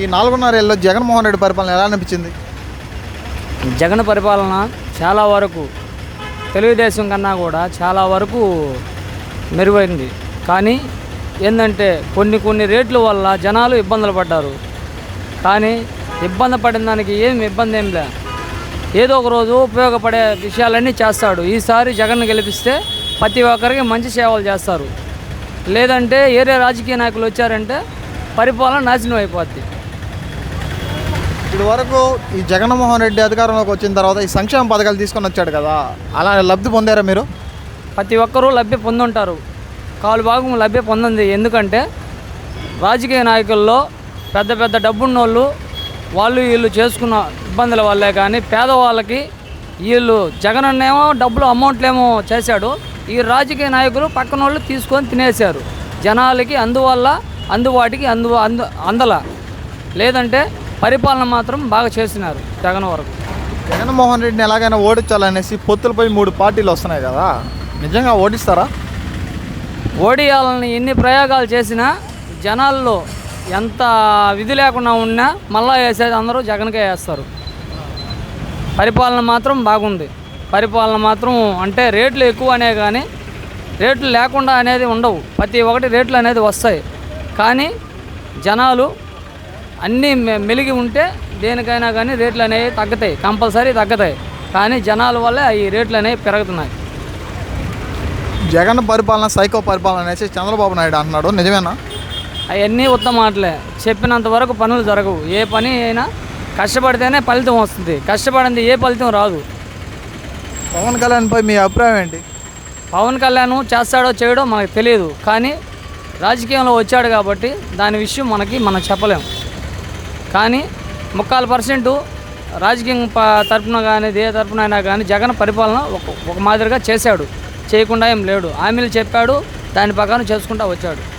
ఈ నాలుగున్నరేళ్ళలో జగన్మోహన్ రెడ్డి పరిపాలన ఎలా అనిపించింది? జగన్ పరిపాలన చాలా వరకు తెలుగుదేశం కన్నా కూడా చాలా వరకు మెరుగైంది. కానీ ఏంటంటే కొన్ని కొన్ని రేట్ల వల్ల జనాలు ఇబ్బందులు పడ్డారు. కానీ ఇబ్బంది పడిన దానికి ఏం ఇబ్బంది ఏం లే. ఏదో ఒక రోజు ఉపయోగపడే విషయాలన్నీ చేస్తాడు. ఈసారి జగన్ గెలిపిస్తే ప్రతి ఒక్కరికి మంచి సేవలు చేస్తారు. లేదంటే ఏరే రాజకీయ నాయకులు వచ్చారంటే పరిపాలన నాశనం అయిపోద్ది. ఇదివరకు వరకు ఈ జగన్మోహన్ రెడ్డి అధికారంలోకి వచ్చిన తర్వాత ఈ సంక్షేమ పథకాలు తీసుకొని వచ్చాడు కదా అలా లబ్ధి పొందారా మీరు? ప్రతి ఒక్కరూ లబ్ధి పొందుంటారు. కాలు భాగం లబ్ధి పొందింది. ఎందుకంటే రాజకీయ నాయకుల్లో పెద్ద పెద్ద డబ్బున్నోళ్ళు వాళ్ళు వీళ్ళు చేసుకున్న ఇబ్బందుల వల్లే కానీ పేదవాళ్ళకి వీళ్ళు జగనన్నేమో డబ్బులు అమౌంట్లేమో చేశాడు. ఈ రాజకీయ నాయకులు పక్కన వాళ్ళు తీసుకొని తినేశారు. జనాలకి అందువల్ల అందువాటికి అందు అందు అందల. లేదంటే పరిపాలన మాత్రం బాగా చేసినారు జగన్ వరకు. జగన్మోహన్ రెడ్డిని ఎలాగైనా ఓడించాలనేసి పొత్తులపై మూడు పార్టీలు వస్తున్నాయి కదా నిజంగా ఓడిస్తారా? ఓడియాలని ఎన్ని ప్రయోగాలు చేసినా జనాల్లో ఎంత విధి లేకుండా ఉన్నా మళ్ళా వేసేది అందరూ జగన్కే వేస్తారు. పరిపాలన మాత్రం బాగుంది. పరిపాలన మాత్రం అంటే రేట్లు ఎక్కువ అనే కానీ రేట్లు లేకుండా అనేది ఉండవు. ప్రతి ఒక్కటి రేట్లు అనేది వస్తాయి. కానీ జనాలు అన్నీ మె- మెలిగి ఉంటే దేనికైనా కానీ రేట్లు అనేవి తగ్గుతాయి. కంపల్సరీ తగ్గుతాయి. కానీ జనాల వల్లే ఈ రేట్లు అనేవి పెరుగుతున్నాయి. జగన్ పరిపాలన సైకో పరిపాలన అనేసి చంద్రబాబు నాయుడు అంటున్నాడు. నిజమేనా? అవన్నీ ఉత్తమ మాటలే. చెప్పినంత వరకు పనులు జరగవు. ఏ పని అయినా కష్టపడితేనే ఫలితం వస్తుంది. కష్టపడింది ఏ ఫలితం రాదు. పవన్ కళ్యాణ్పై మీ అభిప్రాయం ఏంటి? పవన్ కళ్యాణ్ చేస్తాడో చేయడో మనకు తెలియదు కానీ రాజకీయంలో వచ్చాడు కాబట్టి దాని విషయం మనకి మనం చెప్పలేం. కానీ ముక్కాలు పర్సెంటు రాజకీయం ప- తరపున కానీ ఏ తరపున అయినా కానీ జగన్ పరిపాలన ఒక ఒక మాదిరిగా చేశాడు. చేయకుండా ఏం లేడు. హామీలు చెప్పాడు. దాని ప్రకారం చేసుకుంటూ వచ్చాడు.